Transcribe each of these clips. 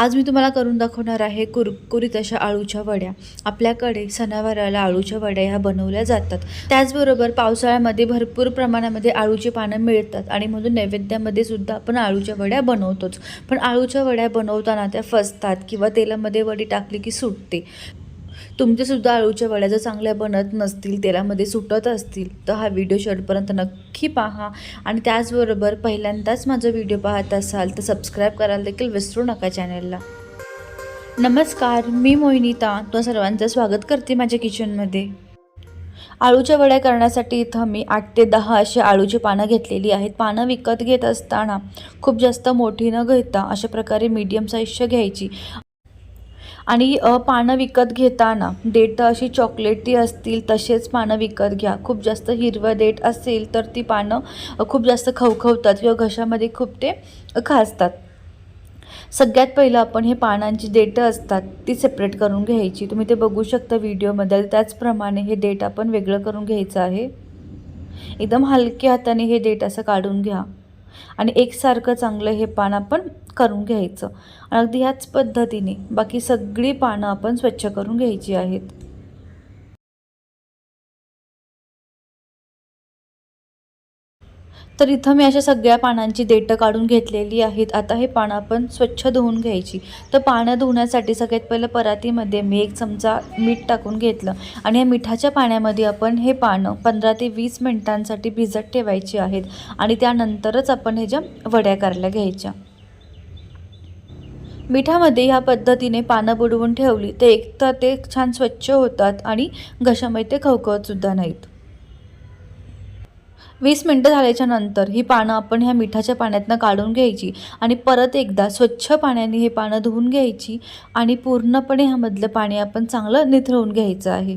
आज मी तुम्हाला करून दाखवणार आहे कुरकुरीत अशा आळूच्या वड्या. आपल्याकडे सणावाराला आळूच्या वड्या ह्या बनवल्या जातात. त्याचबरोबर पावसाळ्यामध्ये भरपूर प्रमाणामध्ये आळूची पानं मिळतात आणि म्हणून नैवेद्यामध्ये सुद्धा आपण आळूच्या वड्या बनवतोच. पण आळूच्या वड्या बनवताना त्या फसतात किंवा तेलामध्ये वडी टाकली की सुटते. तुमच्यासुद्धा आळूच्या वड्या जर चांगल्या बनत नसतील तेलामध्ये सुटत असतील तर हा व्हिडिओ शेवटपर्यंत नक्की पहा. आणि त्याचबरोबर पहिल्यांदाच माझा व्हिडिओ पाहत असाल तर सबस्क्राईब करायला देखील विसरू नका चॅनलला. नमस्कार मी मोहिनीता. तुमचं सर्वांचं स्वागत करते माझ्या किचनमध्ये. आळूच्या वड्या करण्यासाठी इथं मी आठ ते दहा अशी आळूची पानं घेतलेली आहेत. पानं विकत घेत असताना खूप जास्त मोठी न घेता अशा प्रकारे मीडियम साईजच्या घ्यायची. आणि पानं विकत घेताना देठ अशी चॉकलेटी असतील तसेच पानं विकत घ्या. खूप जास्त हिरवं देठ असेल तर ती पानं खूप जास्त खवखवतात किंवा घशामध्ये खूप ते खासतात. सगळ्यात पहिलं आपण हे पानांची डेटं असतात ती सेपरेट करून घ्यायची. तुम्ही ते बघू शकता व्हिडिओमध्ये. त्याचप्रमाणे हे डेट आपण वेगळं करून घ्यायचं आहे. एकदम हलक्या हाताने हे डेट असं काढून घ्या. आणि एकसारखं चांगलं हे पान आपण करून घ्यायचं. अगदी ह्याच पद्धतीने बाकी सगळी पानं आपण स्वच्छ करून घ्यायची आहेत. तर इथं मी अशा सगळ्या पानांची देठं काढून घेतलेली आहेत. आता हे पानं आपण स्वच्छ धुवून घ्यायची. तर पानं धुण्यासाठी सगळ्यात पहिलं परातीमध्ये मी एक चमचा मीठ टाकून घेतलं. आणि या मिठाच्या पाण्यामध्ये आपण हे पानं पंधरा ते वीस मिनिटांसाठी भिजत ठेवायची आहेत. आणि त्यानंतरच आपण ह्याच्या वड्या करायला घ्यायच्या. मिठामध्ये ह्या पद्धतीने पानं बुडवून ठेवली तर एक तर ते छान स्वच्छ होतात आणि घशामध्ये ते खवखवतसुद्धा नाहीत. वीस मिनटं झाल्याच्यानंतर ही पानं आपण ह्या मिठाच्या पाण्यातनं काढून घ्यायची आणि परत एकदा स्वच्छ पाण्याने हे पानं धुवून घ्यायची आणि पूर्णपणे ह्यामधलं पाणी आपण चांगलं निथळवून घ्यायचं आहे.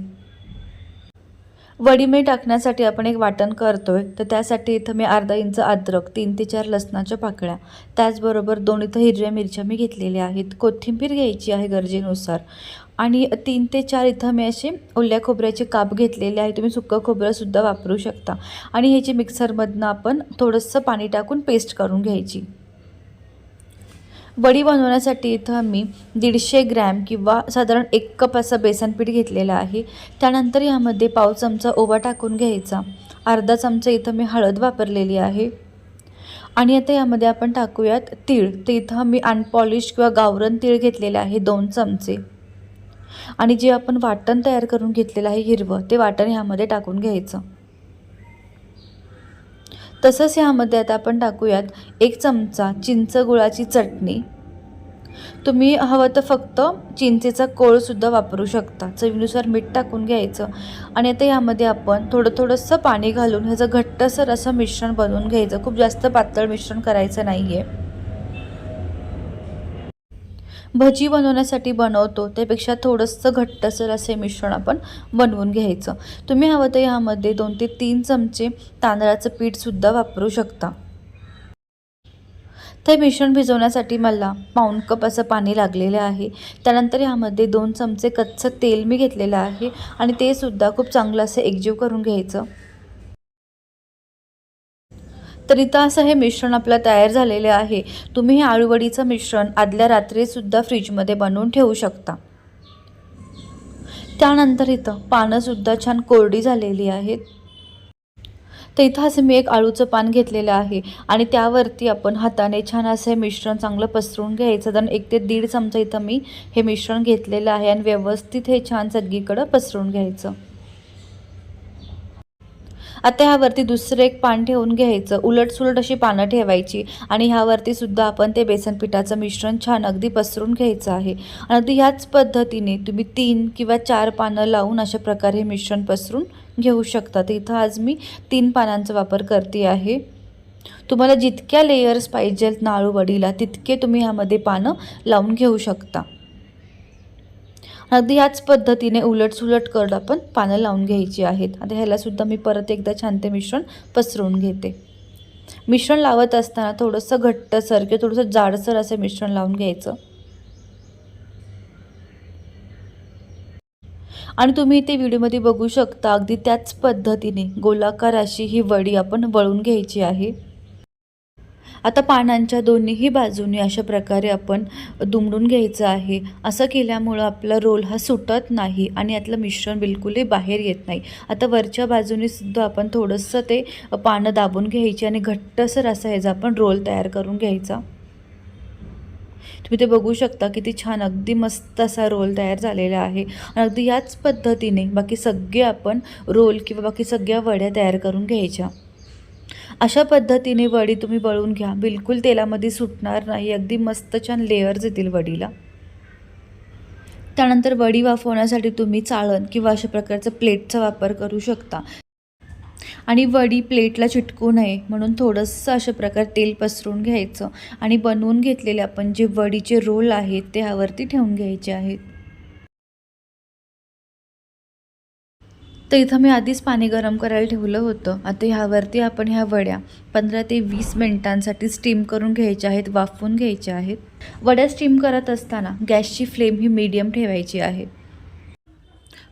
वडीमे टाकण्यासाठी आपण एक वाटण करतोय. तर त्यासाठी इथं मी अर्धा इंच अद्रक तीन ते चार लसणाच्या पाकळ्या त्याचबरोबर दोन इथं हिरव्या मिरच्या मी घेतलेल्या आहेत. कोथिंबीर घ्यायची आहे गरजेनुसार. आणि तीन ते चार इथं मी असे ओल्या खोबऱ्याचे काप घेतलेले आहे. तुम्ही सुक्कं खोबरंसुद्धा वापरू शकता. आणि ह्याची मिक्सरमधनं आपण थोडंसं पाणी टाकून पेस्ट करून घ्यायची. वडी बनवण्यासाठी इथं मी दीडशे ग्रॅम किंवा साधारण एक कप असं बेसनपीठ घेतलेलं आहे. त्यानंतर यामध्ये पाव चमचा ओवा टाकून घ्यायचा. अर्धा चमचा इथं मी हळद वापरलेली आहे. आणि आता यामध्ये आपण टाकूयात तीळ. ते इथं मी अनपॉलिश किंवा गावरण तीळ घेतलेले आहे दोन चमचे. आणि जे आपण वाटण तयार करून घेतलेलं आहे हिरवं ते वाटण ह्यामध्ये टाकून घ्यायचं. तसंच ह्यामध्ये आता आपण टाकूयात एक चमचा चिंच गुळाची चटणी. तुम्ही हवं तर फक्त चिंचेचा कोळसुद्धा वापरू शकता. चवीनुसार मीठ टाकून घ्यायचं. आणि आता यामध्ये आपण थोडं थोडंसं पाणी घालून ह्याचं घट्टसर असं मिश्रण बनवून घ्यायचं. खूप जास्त पातळ मिश्रण करायचं नाही आहे भजी बनवण्यासाठी बनवतो. त्यापेक्षा थोडंसं घट्टसर असे मिश्रण आपण बनवून घ्यायचं. तुम्ही हवं तर ह्यामध्ये दोन ते तीन चमचे तांदळाचं पीठसुद्धा वापरू शकता. ते मिश्रण भिजवण्यासाठी मला पाऊण कप असं पाणी लागलेलं आहे. त्यानंतर ह्यामध्ये दोन चमचे कच्चं तेल मी घेतलेलं आहे आणि ते सुद्धा खूप चांगलं असं एकजीव करून घ्यायचं. तर इथं असं हे मिश्रण आपलं तयार झालेले आहे. तुम्ही हे आळूवडीचं मिश्रण आदल्या रात्रीसुद्धा फ्रीजमध्ये बनवून ठेवू शकता. त्यानंतर इथं पानंसुद्धा छान कोरडी झालेली आहेत. तर इथं असं मी एक आळूचं पान घेतलेलं आहे आणि त्यावरती आपण हाताने छान असं हे मिश्रण चांगलं पसरून घ्यायचं. कारण एक ते दीड चमचा इथं मी हे मिश्रण घेतलेलं आहे आणि व्यवस्थित हे छान सगळीकडं पसरून घ्यायचं. आता ह्यावरती दुसरं एक पान ठेवून घ्यायचं. उलटसुलट अशी पानं ठेवायची आणि ह्यावरती सुद्धा आपण ते बेसन पिठाचं मिश्रण छान अगदी पसरून घ्यायचं आहे. आणि अगदी ह्याच पद्धतीने तुम्ही तीन किंवा चार पानं लावून अशा प्रकारे हे मिश्रण पसरून घेऊ शकता. तर इथं आज मी तीन पानांचा वापर करते आहे. तुम्हाला जितक्या लेयर्स पाहिजेत नाळू वडीला तितके तुम्ही ह्यामध्ये पानं लावून घेऊ शकता. अगदी याच पद्धतीने उलटसुलट करत आपण पानं लावून घ्यायची आहेत. आता ह्यालासुद्धा मी परत एकदा छान ते मिश्रण पसरवून घेते. मिश्रण लावत असताना थोडंसं घट्टसर किंवा थोडंसं जाडसर असं मिश्रण लावून घ्यायचं. आणि तुम्ही ते व्हिडिओमध्ये बघू शकता अगदी त्याच पद्धतीने गोलाकार अशी ही वडी आपण वळून घ्यायची आहे. आता पानांच्या दोन्हीही बाजूने अशा प्रकारे आपण दुमडून घ्यायचं आहे. असं केल्यामुळं आपला रोल हा सुटत नाही आणि यातलं मिश्रण बिलकुलही बाहेर येत नाही. आता वरच्या बाजूने सुद्धा आपण थोडंसं ते पानं दाबून घ्यायची आणि घट्टसर असा ह्याचा आपण रोल तयार करून घ्यायचा. तुम्ही ते बघू शकता किती छान अगदी मस्त असा रोल तयार झालेला आहे. आणि अगदी याच पद्धतीने बाकी सगळे आपण रोल किंवा बाकी सगळ्या वड्या तयार करून घ्यायच्या. अशा पद्धतीने वडी तुम्ही वळून घ्या. बिलकुल तेलामध्ये सुटणार नाही. अगदी मस्त छान लेअर्स येतील वडीला. त्यानंतर वडी वाफवण्यासाठी तुम्ही चाळण किंवा अशा प्रकारचं प्लेटचा वापर करू शकता. आणि वडी प्लेटला चिटकू नये म्हणून थोडंसं अशा प्रकारे तेल पसरून घ्यायचं. आणि बनवून घेतलेले आपण जे वडीचे रोल आहेत ते ह्यावरती ठेवून घ्यायचे आहेत. तर इथं मी आधीच पाणी गरम करायला ठेवलं होतं. आता ह्यावरती आपण ह्या वड्या पंधरा ते वीस मिनिटांसाठी स्टीम करून घ्यायच्या आहेत वाफवून घ्यायच्या आहेत. वड्या स्टीम करत असताना गॅसची फ्लेम ही मीडियम ठेवायची आहे.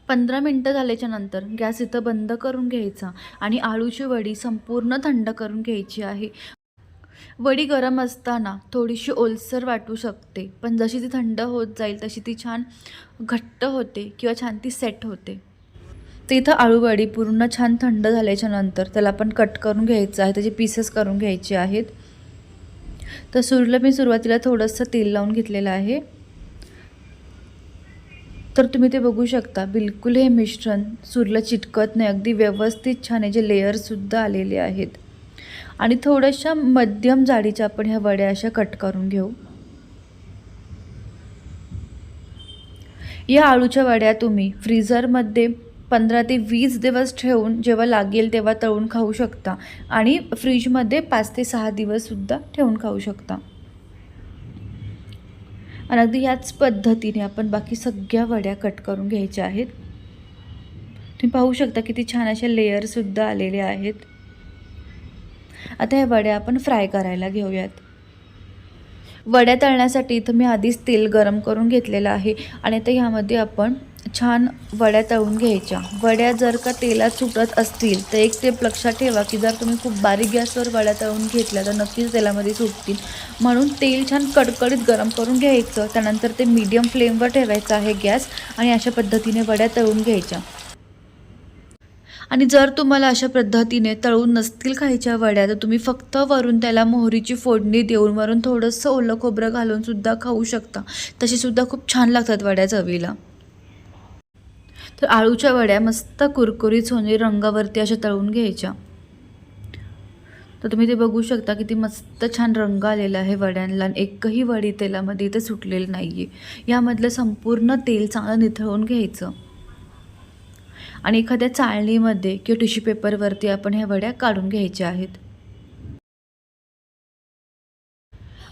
पंधरा मिनटं झाल्याच्यानंतर गॅस इथं बंद करून घ्यायचा आणि आळूची वडी संपूर्ण थंड करून घ्यायची आहे. वडी गरम असताना थोडीशी ओलसर वाटू शकते पण जशी ती थंड होत जाईल तशी ती छान घट्ट होते किंवा छान ती सेट होते. तर इथं आळूवडी पूर्ण छान थंड झाल्याच्यानंतर त्याला आपण कट करून घ्यायचं आहे त्याचे पीसेस करून घ्यायचे आहेत. तर सुरला मी सुरुवातीला थोडंसं तेल लावून घेतलेलं आहे. तर तुम्ही ते बघू शकता बिलकुल हे मिश्रण सुरला चिटकत नाही अगदी व्यवस्थित छान याचे लेअरसुद्धा आलेले आहेत. आणि थोड्याशा मध्यम जाडीच्या आपण ह्या वड्या अशा कट करून घेऊ. या आळूच्या वड्या तुम्ही फ्रीझरमध्ये पंधरा ते वीस दिवस ठेवून जेव्हा लागेल तेव्हा तळून खाऊ शकता. आणि फ्रीजमध्ये पाच ते सहा दिवससुद्धा ठेवून खाऊ शकता. आणि अगदी याच पद्धतीने आपण बाकी सगळ्या वड्या कट करून घ्यायच्या आहेत. तुम्ही पाहू शकता किती छान अशा लेयरसुद्धा आलेले आहेत. आता ह्या वड्या आपण फ्राय करायला घेऊयात. वड्या तळण्यासाठी इथं मी आधीच तेल गरम करून घेतलेलं आहे. आणि आता ह्यामध्ये आपण छान वड्या तळून घ्यायच्या. वड्या जर का तेलात सुटत असतील तर एक टेप लक्षात ठेवा की जर तुम्ही खूप बारीक गॅसवर वड्या तळून घेतल्या तर नक्कीच तेलामध्ये सुटतील. म्हणून तेल छान कडकडीत गरम करून घ्यायचं. त्यानंतर ते मीडियम फ्लेमवर ठेवायचं आहे गॅस आणि अशा पद्धतीने वड्या तळून घ्यायच्या. आणि जर तुम्हाला अशा पद्धतीने तळून नसतील खायच्या वड्या तर तुम्ही फक्त वरून त्याला मोहरीची फोडणी देऊन वरून थोडंसं ओलं खोबरं घालून सुद्धा खाऊ शकता. तशीसुद्धा खूप छान लागतात वड्या चवीला. तर आळूच्या वड्या मस्त कुरकुरीत सोनेरी रंगावरती अशा तळून घ्यायच्या. तर तुम्ही ते बघू शकता किती मस्त छान रंग आलेला आहे वड्यांना. एकही वडी तेलामध्ये इथे सुटलेलं नाही आहे यामधलं संपूर्ण तेल चांगलं निथळून घ्यायचं. आणि एखाद्या चाळणीमध्ये किंवा टिश्यू पेपरवरती आपण ह्या वड्या काढून घ्यायच्या आहेत.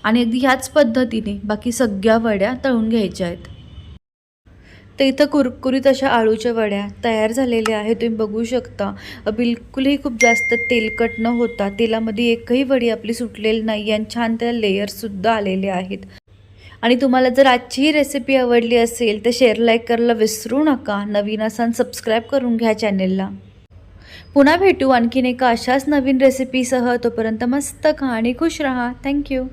आणि अगदी ह्याच पद्धतीने बाकी सगळ्या वड्या तळून घ्यायच्या आहेत. तर इथं कुरकुरीत अशा आळूच्या वड्या तयार झालेल्या आहेत तुम्ही बघू शकता. बिलकुलही खूप जास्त तेलकट न होता तेलामध्ये एकही वडी आपली सुटलेली नाही आणि छान त्या लेयर्ससुद्धा आलेले आहेत. आणि तुम्हाला जर आजची ही रेसिपी आवडली असेल तर शेअर लाईक करायला विसरू नका. नवीन असाल सबस्क्राईब करून घ्या चॅनेलला पुन्हा भेटू आणखीन एका अशाच नवीन रेसिपीसह तोपर्यंत मस्त खा आणि खुश राहा. थँक्यू